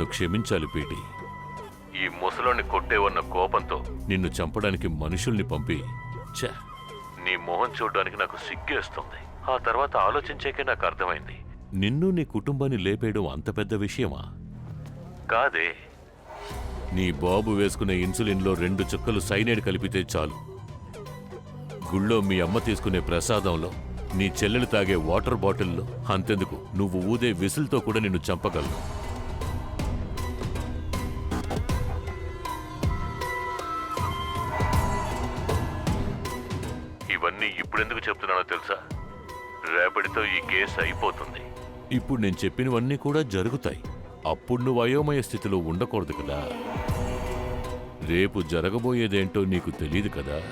నన్ను క్షమించాలి పీటి. ఈ ముసలోని కొట్టేవన్న కోపంతో నిన్ను చంపడానికి మనుషుల్ని పంపి. ఛ! నీ మొహం చూడడానికి నాకు సిగ్గేస్తుంది. ఆ తర్వాత ఆలోచించాకే నాకు అర్థమైంది. నిన్ను నీ కుటుంబాన్ని లేపేయడం అంత పెద్ద విషయమా? కాదే. నీ బాబు వేసుకునే ఇన్సులిన్లో రెండు చుక్కలు సైనైడ్ కలిపితే చాలు. గుళ్ళో మీ అమ్మ తీసుకునే ప్రసాదంలో నీ చెల్లెలు తాగే వాటర్ బాటిల్లో అంతెందుకు? నువ్వు ఊదే విసులుతో కూడా నిన్ను చంపగలను. ఇవన్నీ ఇప్పుడెందుకు చెప్తున్నానో తెలుసా? రేపటితో ఈ కేసు అయిపోతుంది. ఇప్పుడు నేను చెప్పినవన్నీ కూడా జరుగుతాయి. అప్పుడు నువ్వు అయోమయ స్థితిలో ఉండకూడదు కదా. రేపు జరగబోయేదేంటో నీకు తెలియదు కదా.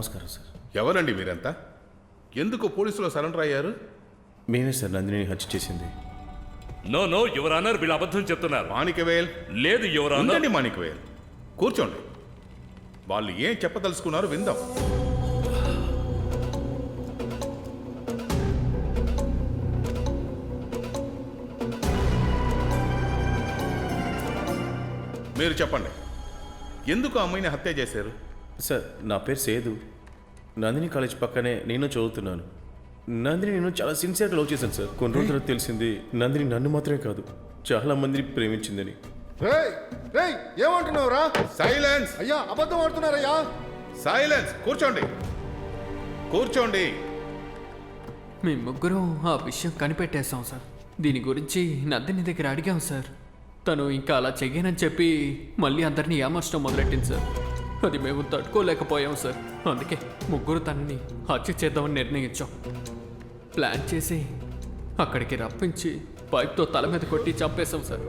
నమస్కారం సార్. ఎవరండి మీరంతా? ఎందుకు పోలీసులో సరెండర్ అయ్యారు? మేమే సార్ నందిని హత్య చేసింది. నో నో యువర్ ఆనర్ వీళ్ళు అబద్ధం చెప్తున్నారు. మాణికవేల్ లేదు యువర్ ఆనర్. ఉండండి మాణికవేల్ కూర్చోండి. వాళ్ళు ఏం చెప్పదలుచుకున్నారో విందాం. మీరు చెప్పండి. ఎందుకు ఆ అమ్మాయిని హత్య చేశారు? సార్ నా పేరు సేదు. నందిని కాలేజ్ పక్కనే నేను చదువుతున్నాను. నందిని నేను చాలా సిన్సియర్గా లవ్ చేశాను సార్. కొన్ని రోజుల తర్వాత తెలిసింది నందిని నన్ను మాత్రమే కాదు చాలా మందిని ప్రేమించిందని. ఏమంటున్నావురా? సైలెన్స్ అయ్యా అబద్ధం ఆడుతున్నారయ్యా. సైలెన్స్ కూర్చోండి. కూర్చోండి. మీ ముగ్గురం ఆ విషయం కనిపెట్టేశాం సార్. దీని గురించి నందిని దగ్గర అడిగాం సార్. తను ఇంకా అలా చెయ్యనని చెప్పి మళ్ళీ అందరినీ ఏమర్చడం మొదలెట్టింది సార్. అది మేము తట్టుకోలేకపోయాం సార్. అందుకే ముగ్గురు తనని హత్య చేద్దామని నిర్ణయించాం. ప్లాన్ చేసి అక్కడికి రప్పించి పైప్తో తల మీద కొట్టి చంపేశాం సార్.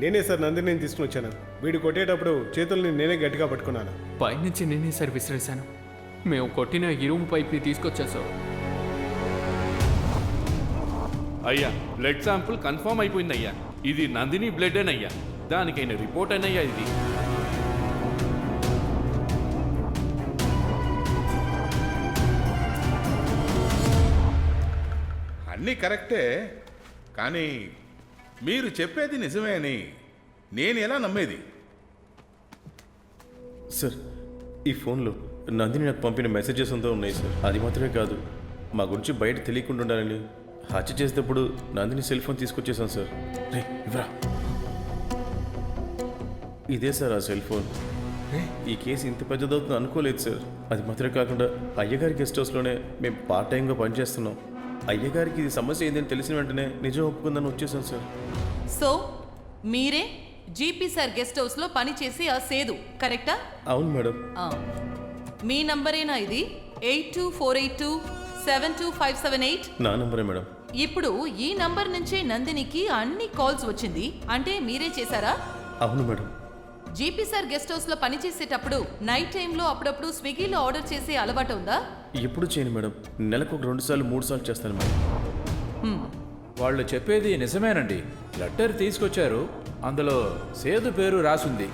నేనే సార్ నందిని నేను తీసుకుని వచ్చాను. వీడు కొట్టేటప్పుడు చేతుల్ని నేనే గట్టిగా పట్టుకున్నాను. పైనుంచి నేనే సార్ విసిరేశాను. మేము కొట్టిన ఇరుము పైప్ని తీసుకొచ్చాం సార్. అయ్యా బ్లడ్ శాంపుల్ కన్ఫర్మ్ అయిపోయింది అయ్యా ఇది నందిని బ్లడ్ అయ్యా దానికైన రిపోర్ట్ అయినయ్యా ఇది. అన్నీ కరెక్టే కానీ మీరు చెప్పేది నిజమే అని నేను ఎలా నమ్మేది? సార్ ఈ ఫోన్లో నందిని నాకు పంపిన మెసేజెస్ అంతా ఉన్నాయి సార్. అది మాత్రమే కాదు మా గురించి బయట తెలియకుండా ఉండాలని హత్య చేసేటప్పుడు నందిని సెల్ ఫోన్ తీసుకొచ్చేసాను సార్. రే ఇవ్వరా? ఇదే సార్ ఆ సెల్ ఫోన్. ఈ కేసు ఇంత పెద్దదవుతుంది అనుకోలేదు సార్. అది మాత్రమే కాకుండా అయ్యగారి గెస్ట్ హౌస్లోనే మేము పార్ట్ టైంగా పనిచేస్తున్నాం. అయ్యగారికి ఇది సమస్య ఏందని తెలిసిన వెంటనే నిజం ఒప్పుకుందని వచ్చేసాను సార్. సో మీరే జీపీ సార్ గెస్ట్ హౌస్లో పనిచేసి ఆ సేదు కరెక్టా? అవును మేడం. ఆ. మీ నంబరేనా ఇది? Eight two four eight two seven two five seven eight? నా నంబరే మేడం. ఇప్పుడు ఈ నంబర్ నుంచే నందినికి అన్ని కాల్స్ వచ్చింది. అంటే మీరే చేశారా? అవును మేడం. జీపీ సార్ గెస్ట్ హౌస్లో పనిచేసేటప్పుడు నైట్ టైంలో అప్పుడప్పుడు స్విగ్గీలో ఆర్డర్ చేసే అలవాటు ఉందా? ఎప్పుడు చేయను మేడం. నెలకు ఒక రెండు సార్లు మూడు సార్లు చేస్తాను మేడం. వాళ్ళు చెప్పేది నిజమేనండి. లెటర్ తీసుకొచ్చారు. అందులో సేదు పేరు రాసుంది.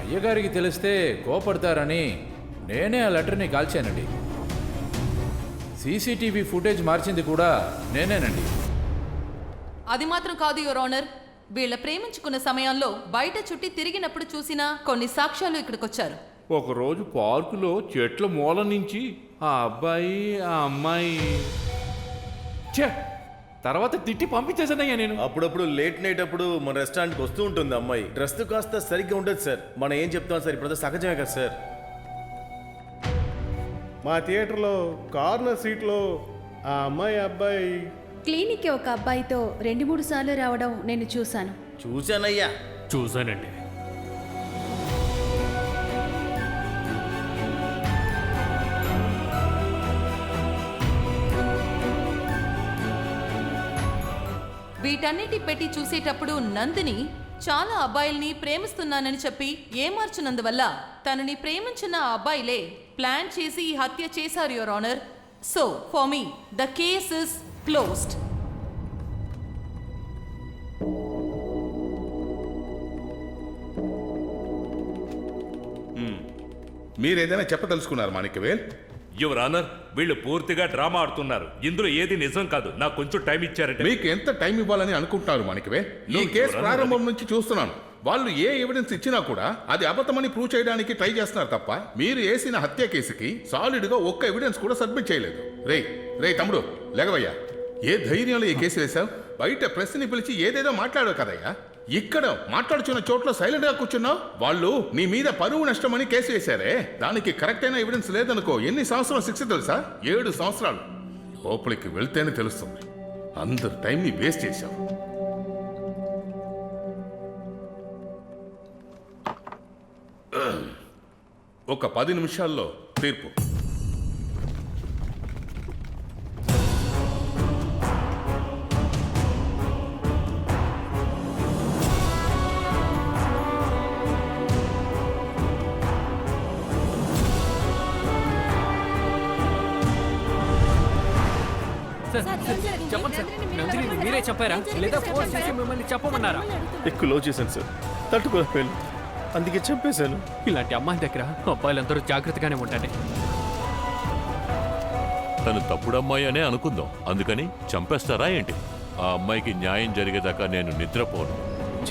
అయ్యగారికి తెలిస్తే కోపడతారని నేనే ఆ లెటర్ని కాల్చానండి. సీసీటీవీ ఫుటేజ్ మార్చింది కూడా నేనేనండి. అది మాత్రం కాదు యువర్ ఆనర్. వీళ్ళ ప్రేమించుకున్న సమయంలో బయట చుట్టి తిరిగినప్పుడు చూసిన కొన్ని సాక్ష్యాలు ఇక్కడికొచ్చారు. ఒకరోజు పార్కులో చెట్ల మూల నుంచి ఆ అబ్బాయి ఆ అమ్మాయి ఛే! తర్వాత తిట్టి పంపించేసానయ్యా నేను. అప్పుడప్పుడు లేట్ నైట్ అప్పుడు మన రెస్టారెంట్కి వస్తూ ఉంటుంది అమ్మాయి. డ్రెస్ కాస్త సరిగ్గా ఉండదు సార్. మనం ఏం చెప్తాం సార్? ఇప్పుడు సహజమే కదా సార్. మా థియేటర్లో కార్నర్ సీట్లో ఆ అమ్మాయి అబ్బాయి క్లినిక్కి ఒక అబ్బాయితో రెండు మూడు సార్లు రావడం నేను చూశాను. చూశానయ్యా. చూశానండి. వీటన్నిటి పెట్టి చూసేటప్పుడు నందిని చాలా అబ్బాయిల్ని ప్రేమిస్తున్నానని చెప్పి ఏమార్చినందువల్ల తనని ప్రేమించిన ఆ అబ్బాయిలే ప్లాన్ చేసి ఈ హత్య చేశారు your honour. So for me the case is closed. Hmm. మీరేదైనా చెప్పదలుచుకున్నారు మాణిక్యవేల్? యువర్ ఆనర్ వీళ్ళు పూర్తిగా డ్రామా ఆడుతున్నారు. ఇందులో ఏది నిజం కాదు. నాకు కొంచెం టైం ఇచ్చారంటే మీకు ఎంత టైం ఇవ్వాలని అనుకుంటున్నారు మాణిక్యవే ఈ కేసు ప్రారంభం నుంచి చూస్తున్నాను. వాళ్ళు ఏ ఎవిడెన్స్ ఇచ్చినా కూడా అది అబద్ధమని ప్రూవ్ చేయడానికి ట్రై చేస్తున్నారు తప్ప మీరు వేసిన హత్య కేసుకి సాలిడ్గా ఒక్క ఎవిడెన్స్ కూడా సబ్మిట్ చేయలేదు. రే రే తమ్ముడు లేగవయ్యా. ఏ ధైర్యంలో ఈ కేసు వేశావు? బయట ప్రెస్ని పిలిచి ఏదేదో మాట్లాడావు కదయ్యా. ఇక్కడ మాట్లాడుచున్న చోట్ల సైలెంట్గా కూర్చున్నావు? వాళ్ళు నీ మీద పరువు నష్టమని కేసు వేశారే. దానికి కరెక్ట్ అయిన ఎవిడెన్స్ లేదనుకో ఎన్ని సంవత్సరాలు శిక్ష తెలుసా? ఏడు సంవత్సరాలు. లోపలికి వెళ్తేనే తెలుస్తుంది. అందరు టైంని వేస్ట్ చేశావు. ఒక పది నిమిషాల్లో తీర్పు. చెప్పండి సార్. నందిని మీరే చెప్పారా? లేదా ఫోన్ చేసి మిమ్మల్ని చెప్పమన్నారా? ఎక్కువ లో చేశాను సార్. తట్టుకోలేకపోయాను అందుకే చెప్పేశాను. ఇలాంటి అమ్మాయి దగ్గర అబ్బాయిలందరూ జాగ్రత్తగానే ఉండండి. తను తప్పుడు అమ్మాయి అనే అనుకుందాం. అందుకని చంపేస్తారా ఏంటి? ఆ అమ్మాయికి న్యాయం జరిగేదాకా నేను నిద్రపోను.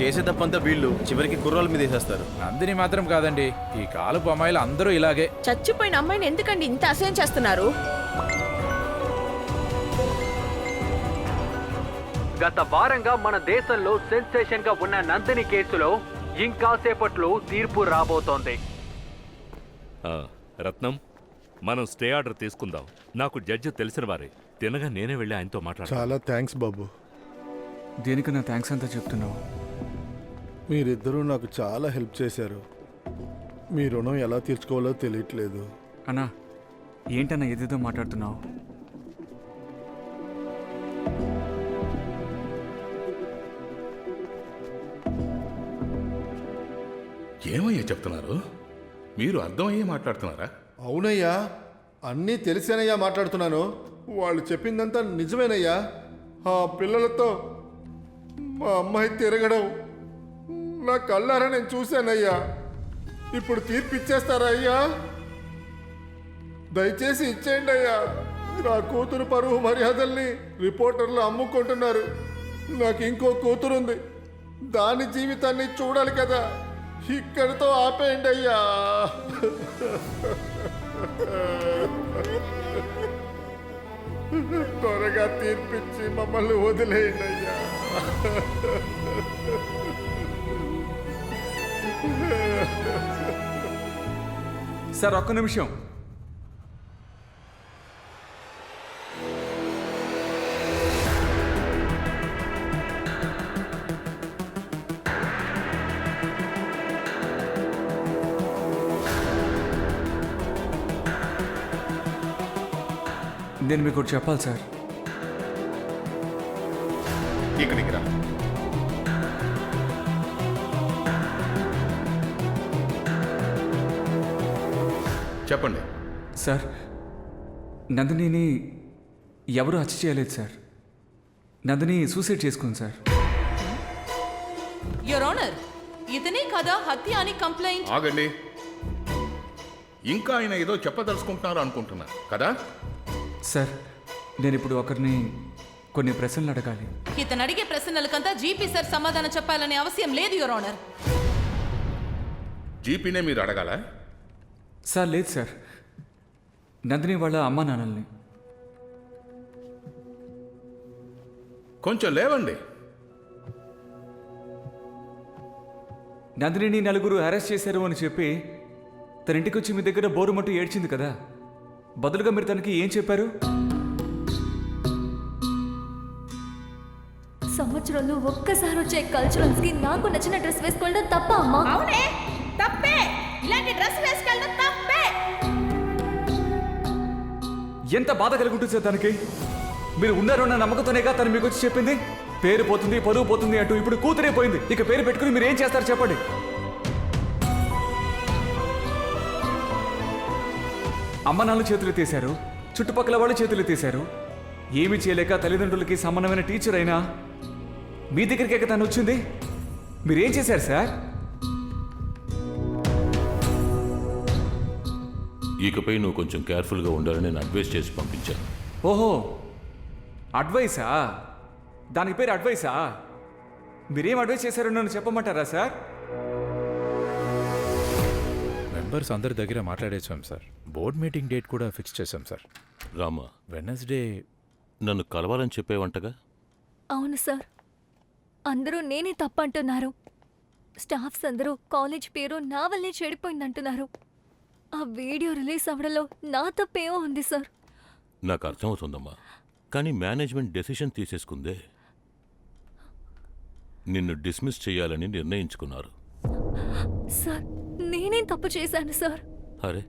చేసే తప్పంతా వీళ్ళు చివరికి కుర్రాల మీద వేసేస్తారు. నందిని మాత్రం కాదండి. ఈ కాలపు అమ్మాయిలు అందరూ ఇలాగే. చచ్చిపోయిన అమ్మాయిని ఎందుకండి ఇంత అసహ్యం చేస్తున్నారు? గత వారంగా మన దేశంలో సెన్సేషన్గా ఉన్న నందిని కేసులో ఇంకాసేపట్లో తీర్పు రాబోతోంది. ఆ, రత్నం మనం స్టే ఆర్డర్ తీసుకుందాం. నాకు జడ్జి తెలిసిన వారే. తినగా నేనే వెళ్ళి ఆయనతో మాట్లాడాలి చాలా థ్యాంక్స్ బాబు. దేనికి నా థ్యాంక్స్ అంతా చెప్తున్నావు. మీరిద్దరూ నాకు చాలా హెల్ప్ చేశారు. మీ రుణం ఎలా తీర్చుకోవాలో తెలియట్లేదు. అన్నా ఏంటన్నా ఏదేదో మాట్లాడుతున్నావు? ఏమయ్యా చెప్తున్నారు? మీరు అర్థమయ్యే మాట్లాడుతున్నారా? అవునయ్యా అన్నీ తెలిసేనయ్యా మాట్లాడుతున్నాను. వాళ్ళు చెప్పిందంతా నిజమేనయ్యా. ఆ పిల్లలతో మా అమ్మాయి తిరగడం నా కళ్ళారా నేను చూశానయ్యా. ఇప్పుడు తీర్పు ఇచ్చేస్తారా అయ్యా? దయచేసి ఇచ్చేయండి అయ్యా నా కూతురు పరువు మర్యాదల్ని రిపోర్టర్లు అమ్ముకుంటున్నారు. నాకు ఇంకో కూతురుంది. దాని జీవితాన్ని చూడాలి కదా. ఇక్కడితో ఆపేయండి అయ్యా. త్వరగా తీర్పిచ్చి మమ్మల్ని వదిలేయండి అయ్యా. సార్ ఒక్క నిమిషం. నేను మీకు ఒకటి చెప్పాలి సార్. ఇక్కడికి రా. చెప్పండి. సార్ నందినిని ఎవరు హత్య చేయలేదు సార్. నందిని సూసైడ్ చేసుకుంది సార్. యువర్ ఆనర్ ఇతనే కదా హత్య అని కంప్లైంట్ ఆగండి. ఇంకా ఆయన ఏదో చెప్పదలుచుకుంటున్నారు అనుకుంటున్నా కదా? సార్ నేను ఇప్పుడు ఒకరిని కొన్ని ప్రశ్నలు అడగాలి. ఇతను అడిగే ప్రశ్నలకంతా జీపీ సార్ సమాధానం చెప్పాలనే అవసరం లేదు యువర్ ఆనర్. జీపీనే మీరు అడగాల? సార్ లేదు సార్. నందిని వాళ్ళ అమ్మా నాన్నల్ని. కొంచెం లేవండి. నందినిని నలుగురు అరెస్ట్ చేశారు అని చెప్పి తన ఇంటికి వచ్చి మీ దగ్గర బోరుమట్టు ఏడ్చింది కదా. బదులుగా మీరు తనకి ఏం చెప్పారు? సంవత్సరంలో ఒక్కసారి వచ్చే కల్చరల్స్కి నాకు నచ్చిన డ్రెస్ వేసుకోవడం తప్ప అమ్మా? అవునే తప్పే. ఇలాంటి డ్రెస్ వేసుకెళ్ళడం తప్పే. ఎంత బాధ కలుగుంటుంది సార్ తనకి? మీరు ఉన్నారు అన్న నమ్మకంతోనేగా తను మీకు వచ్చి చెప్పింది? పేరు పోతుంది పరువు పోతుంది అంటూ ఇప్పుడు కూతురే పోయింది. ఇక పేరు పెట్టుకుని మీరు ఏం చేస్తారు చెప్పండి. అమ్మ నాన్న చేతులు తీశారు చుట్టుపక్కల వాళ్ళు చేతులు తీశారు ఏమీ చేయలేక తల్లిదండ్రులకి సమానమైన టీచర్ అయినా మీ దగ్గరికి తను వచ్చింది? మీరేం చేశారు సార్? ఇకపై నువ్వు కొంచెం కేర్ఫుల్గా ఉండాలని నేను అడ్వైస్ చేసి పంపించాను. ఓహో అడ్వైసా దానికి పేరు అడ్వైసా మీరేం అడ్వైస్ చేశారో నన్ను చెప్పమంటారా సార్? మెంబర్స్ అందరి దగ్గర మాట్లాడేసాం సార్. బోర్డ్ మీటింగ్ డేట్ కూడా ఫిక్స్ చేశాం సార్. రామా. వెనస్డే నన్ను కలవాలని చెప్పేవంటగా అవును సార్. అందరూ నేనే తప్పంటున్నారు. స్టాఫ్స్ అందరూ కాలేజ్ పేరు నా వల్లే చెడిపోయిందంటున్నారు. ఆ వీడియో రిలీజ్ అవ్వడంలో నా తప్పేమో ఉంది సార్. నాకు అర్థమవుతుందమ్మా. కానీ మేనేజ్మెంట్ డెసిషన్ తీసేసుకుందే. నిన్ను డిస్మిస్ చేయాలని నిర్ణయించుకున్నారు. సార్ తప్పు చేశాను సార్. అరే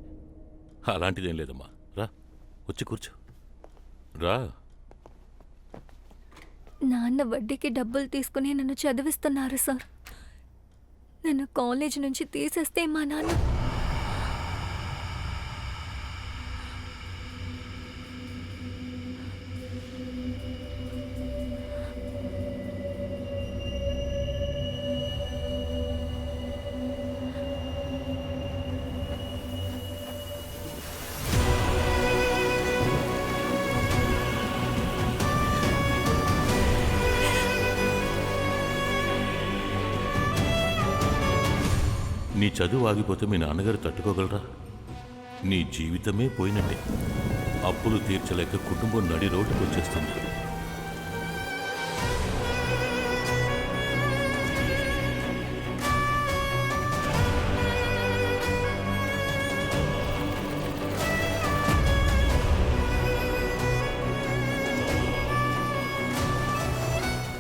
అలాంటిదేం లేదమ్మా. రా వచ్చి కూర్చో. రా. నాన్న వడ్డీకి డబ్బులు తీసుకుని నన్ను చదివిస్తున్నారు సార్. నన్ను కాలేజ్ నుంచి తీసేస్తే మా నాన్న నీ చదువు ఆగిపోతే మీ నాన్నగారు తట్టుకోగలరా? నీ జీవితమే పోయినట్టే. అప్పులు తీర్చలేక కుటుంబం నడి రోడ్డుకు వచ్చేస్తుంది.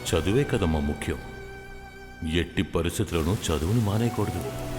చదువే కదమ్మా ముఖ్యం. ఎట్టి పరిస్థితుల్లోనూ చదువుని మానేయకూడదు.